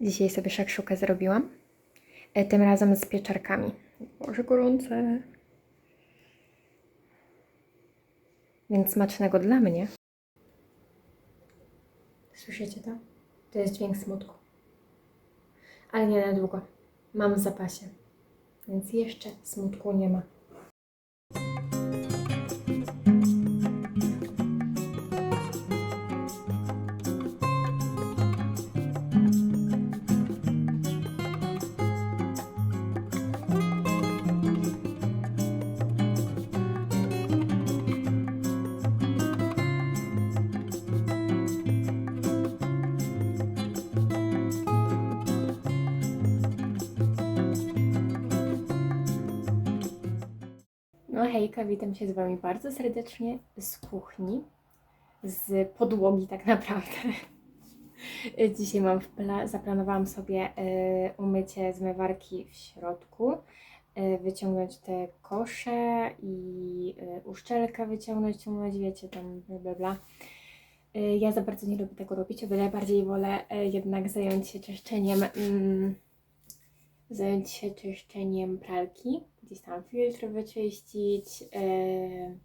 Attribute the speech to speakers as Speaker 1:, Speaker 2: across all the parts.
Speaker 1: Dzisiaj sobie szakszukę zrobiłam. E, Tym razem z pieczarkami. Boże, gorące. Więc smacznego dla mnie. Słyszycie to? To jest dźwięk smutku. Ale nie na długo. Mam w zapasie. Więc jeszcze smutku nie ma. No hejka, witam się z Wami bardzo serdecznie z kuchni, z podłogi tak naprawdę. Dzisiaj mam zaplanowałam sobie e, umycie zmywarki w środku, e, wyciągnąć te kosze i e, uszczelkę wyciągnąć, umyć, wiecie, tam bla bla bla. Ja za bardzo nie lubię tego robić, o wiele bardziej wolę jednak zająć się czyszczeniem mm, zająć się czyszczeniem pralki, gdzieś tam filtr wyczyścić, yy,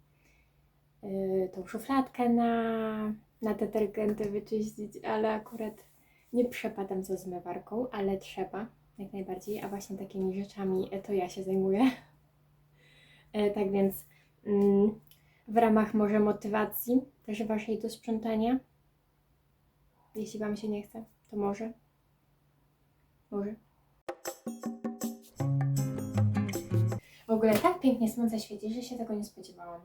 Speaker 1: yy, tą szufladkę na, na detergenty wyczyścić, ale akurat nie przepadam za zmywarką, ale trzeba jak najbardziej, a właśnie takimi rzeczami e, to ja się zajmuję. E, tak więc mm, w ramach może motywacji też waszej do sprzątania, jeśli wam się nie chce, to może. Może. Ogóle tak pięknie słońce świeci, że się tego nie spodziewałam.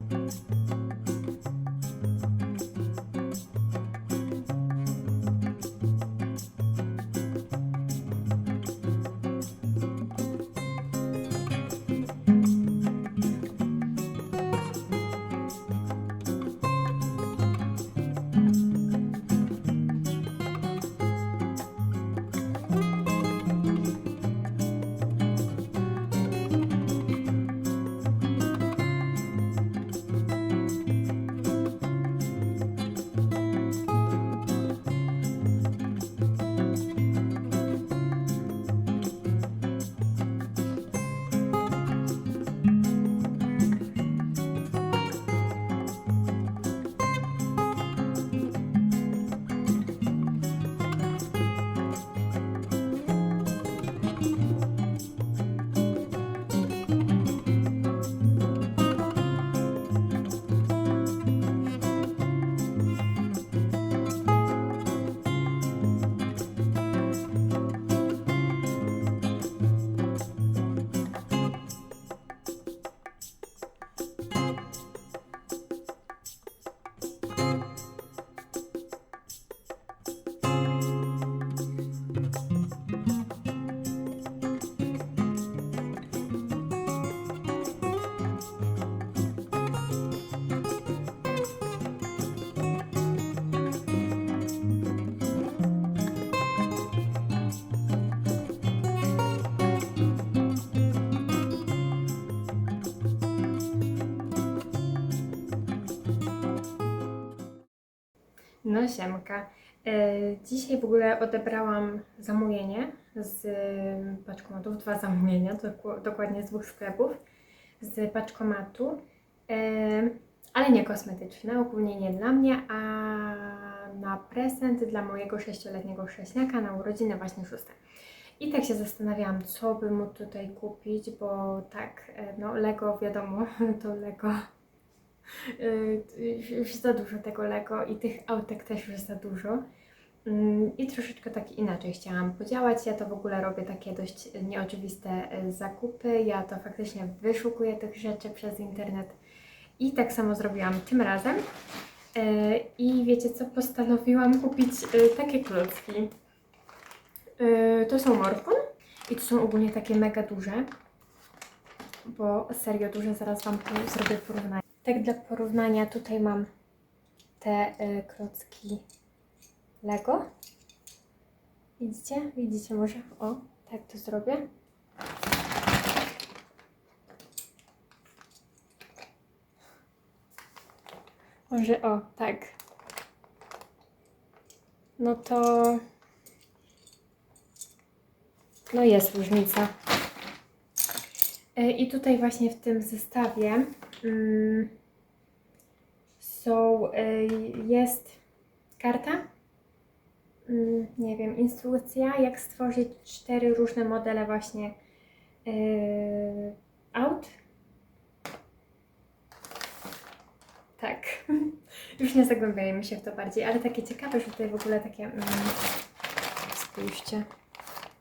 Speaker 1: No siemka. E, Dzisiaj w ogóle odebrałam zamówienie z paczkomatów, dwa zamówienia, dokładnie z dwóch sklepów, z paczkomatu, e, ale nie kosmetyczne, ogólnie nie dla mnie, a na prezent dla mojego sześcioletniego chrześniaka na urodziny właśnie szóste. I tak się zastanawiałam, co by mu tutaj kupić, bo tak, e, no Lego wiadomo, to Lego już za dużo tego Lego i tych autek też już za dużo. Mm, I troszeczkę tak inaczej chciałam podziałać. Ja to w ogóle robię takie dość nieoczywiste y, zakupy. Ja to faktycznie wyszukuję tych rzeczy przez internet. I tak samo zrobiłam tym razem. Y, I wiecie co? Postanowiłam kupić y, takie klocki. Y, To są Morfun i to są ogólnie takie mega duże. Bo serio duże, zaraz Wam zrobię porównanie. Tak dla porównania tutaj mam te y, klocki Lego. Widzicie? Widzicie może? O, Tak to zrobię. Może o, tak. No to. No jest różnica. E, I tutaj właśnie w tym zestawie mm, jest karta, mm, nie wiem, instrukcja, jak stworzyć cztery różne modele właśnie e, aut. Tak, już nie zagłębiajmy się w to bardziej, ale takie ciekawe, że tutaj w ogóle takie, mm, spójrzcie,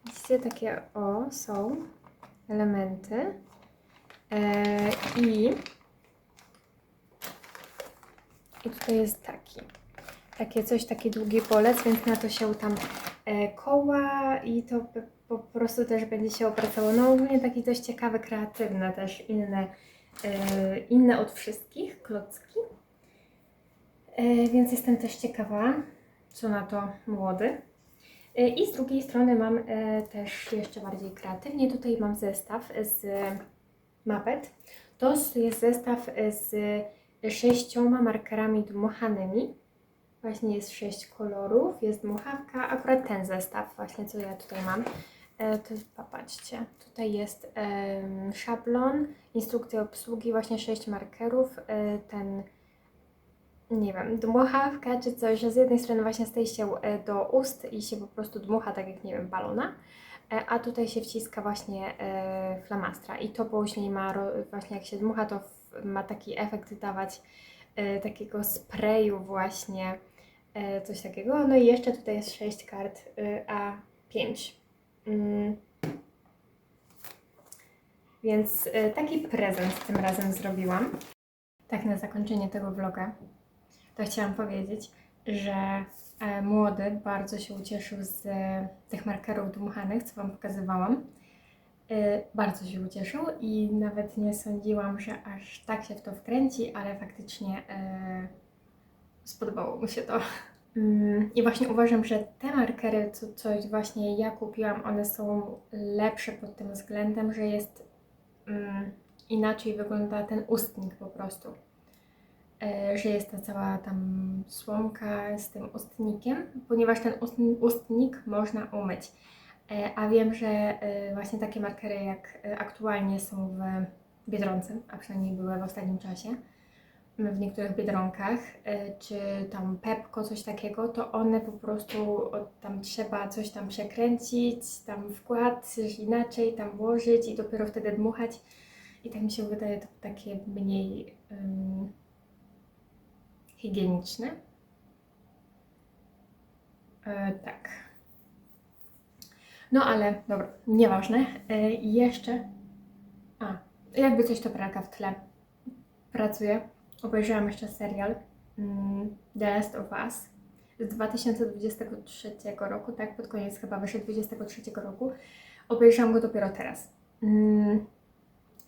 Speaker 1: widzicie, takie o, są elementy e, i i tutaj jest taki. Takie coś, taki długi polec, więc na to się tam e, koła i to po prostu też będzie się opracowało. No ogólnie taki dość ciekawy, kreatywne też, inne, e, inne od wszystkich klocki. E, więc jestem też ciekawa, co na to młody. I z drugiej strony mam też jeszcze bardziej kreatywnie. Tutaj mam zestaw z mapet. To jest zestaw z sześcioma markerami dmuchanymi. Właśnie jest sześć kolorów, jest dmuchawka. Akurat ten zestaw, właśnie co ja tutaj mam. E, to popatrzcie, tutaj jest szablon, instrukcja obsługi, właśnie sześć markerów. E, ten, nie wiem, dmuchawka czy coś, że z jednej strony właśnie staje się e, do ust i się po prostu dmucha, tak jak, nie wiem, balona. A tutaj się wciska właśnie flamastra i to później ma, właśnie jak się dmucha, to ma taki efekt dawać e, takiego sprayu właśnie, e, coś takiego. No i jeszcze tutaj jest 6 kart e, A5. Mm. Więc taki prezent tym razem zrobiłam. Tak na zakończenie tego vloga, to chciałam powiedzieć, że młody bardzo się ucieszył z tych markerów dmuchanych, co Wam pokazywałam. E, bardzo się ucieszył i nawet nie sądziłam, że aż tak się w to wkręci, ale faktycznie e, spodobało mu się to. Mm, I właśnie uważam, że te markery, co, coś właśnie ja kupiłam, one są lepsze pod tym względem, że jest mm, inaczej wygląda ten ustnik po prostu e, że jest ta cała tam słomka z tym ustnikiem, ponieważ ten ustn- ustnik można umyć. E, A wiem, że e, właśnie takie markery jak e, aktualnie są w Biedronce, a przynajmniej były w ostatnim czasie, w niektórych Biedronkach, czy tam Pepko, coś takiego, to one po prostu tam trzeba coś tam przekręcić, tam wkład, inaczej tam włożyć i dopiero wtedy dmuchać. I tak mi się wydaje to takie mniej ym, higieniczne. E, tak. No ale dobra, nieważne. E, jeszcze. A, jakby coś to pralka w tle. Pracuję. Obejrzałam jeszcze serial mm, The Last of Us z 2023 roku, tak? Pod koniec chyba wyszedł 2023 roku. Obejrzałam go dopiero teraz. Mm,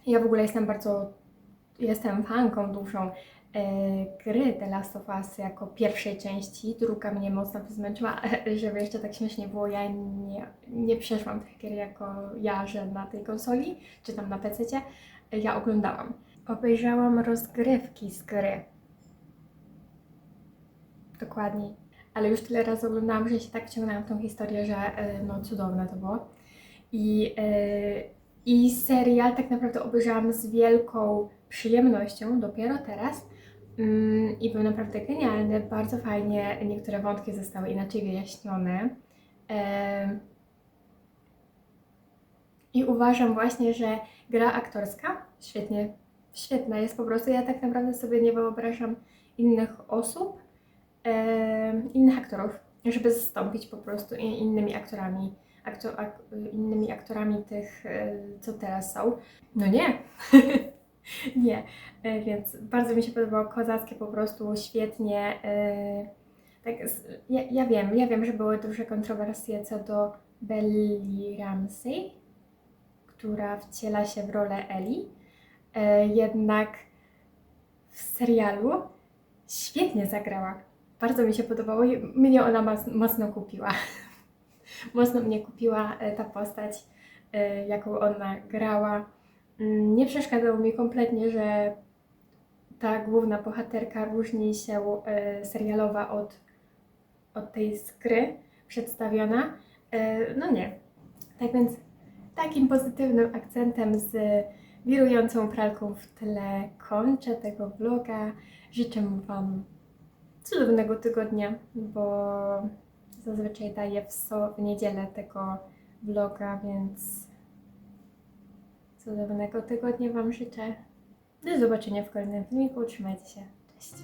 Speaker 1: ja w ogóle jestem bardzo. Jestem fanką dużą gry The Last of Us jako pierwszej części. Druga mnie mocno zmęczyła, żeby jeszcze tak śmiesznie było. Ja nie, nie przeszłam tych gier jako ja, że na tej konsoli, czy tam na PC. Ja oglądałam. Obejrzałam rozgrywki z gry. Dokładniej. Ale już tyle razy oglądałam, że się tak wciągnęłam w tą historię, że e, no cudowne to było. I, e, I serial tak naprawdę obejrzałam z wielką przyjemnością dopiero teraz. Mm, I był naprawdę genialny, bardzo fajnie. Niektóre wątki zostały inaczej wyjaśnione. I uważam właśnie, że gra aktorska świetnie, świetna jest po prostu. Ja tak naprawdę sobie nie wyobrażam innych osób, innych aktorów, żeby zastąpić po prostu innymi aktorami, akto, ak, innymi aktorami tych, e, co teraz są. No nie. Nie, e, więc bardzo mi się podobało kozackie po prostu, świetnie. e, Tak, ja, ja wiem, ja wiem, że były duże kontrowersje co do Belli Ramsey, która wciela się w rolę Eli. E, Jednak w serialu świetnie zagrała. Bardzo mi się podobało i mnie ona mocno kupiła. mocno mnie kupiła ta postać. jaką ona grała. Mm, Nie przeszkadzało mi kompletnie, że ta główna bohaterka różni się y, serialowa od, od tej z gry przedstawiona. Y, No nie. Tak więc takim pozytywnym akcentem z wirującą pralką w tle kończę tego vloga. Życzę Wam cudownego tygodnia, bo zazwyczaj daję w, so, w niedzielę tego vloga, więc cudownego tygodnia Wam życzę. Do zobaczenia w kolejnym filmiku. Trzymajcie się. Cześć.